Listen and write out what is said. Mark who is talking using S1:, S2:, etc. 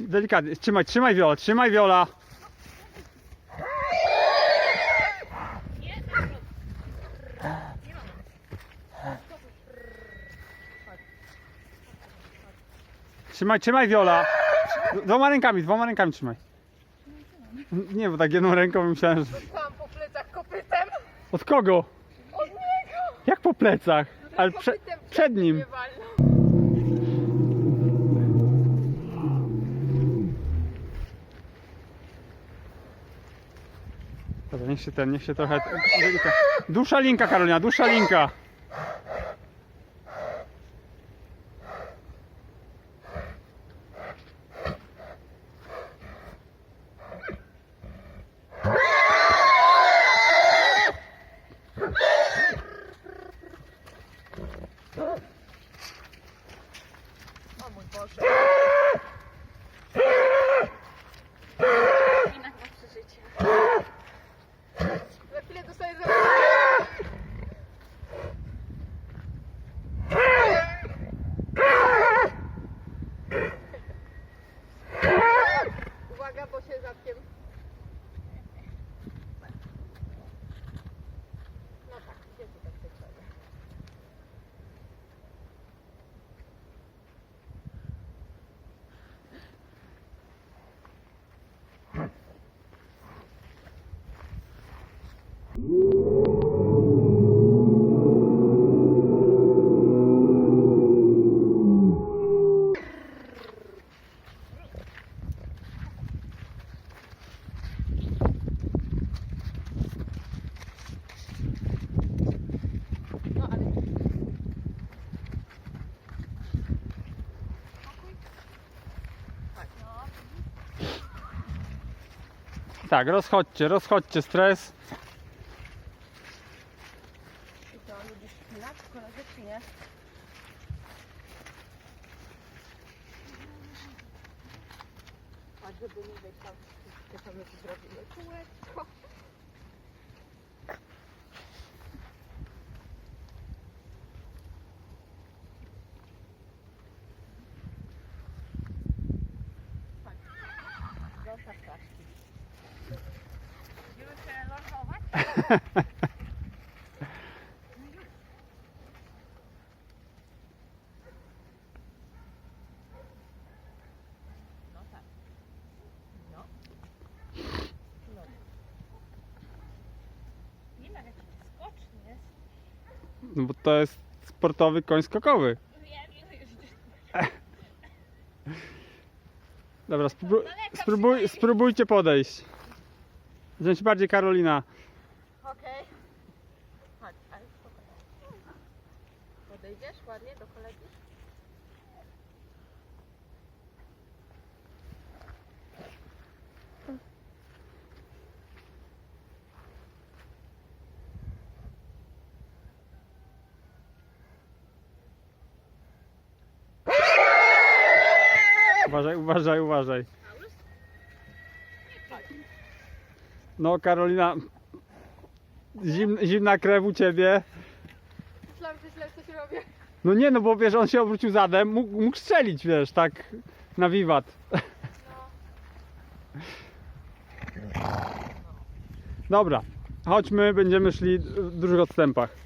S1: delikatnie. Trzymaj, trzymaj Wiola, trzymaj Wiola. Trzymaj, trzymaj Wiola. Dwoma rękami, dwoma rękami trzymaj. Nie, bo tak jedną ręką myślałem, że...
S2: Po plecach kopytem.
S1: Od kogo?
S2: Od niego.
S1: Jak po plecach? Ale prze, przed nim. Dobra, niech się ten, niech się trochę... Dłuższa linka Karolina, dłuższa linka.
S2: Uwaga, bo Tak,
S1: rozchodźcie, rozchodźcie stres.
S2: I to lubisz czy nie? A żeby nie być tam, to zrobimy kółeczko. Strasznie. Już się lądować? No
S1: bo to jest sportowy koń skokowy. Dobra, spró spróbuj, spróbujcie podejść. Wziąć bardziej Karolina.
S2: Okej. Chodź, ale spokojnie. Podejdziesz ładnie do kolegi?
S1: Uważaj, uważaj, uważaj. No Karolina, zim, zimna krew u ciebie.
S2: Myślałam, że źle coś robię.
S1: No nie, no bo wiesz, on się obrócił zadem, mógł, mógł strzelić, wiesz, tak na wiwat. Dobra, chodźmy, będziemy szli w dużych odstępach.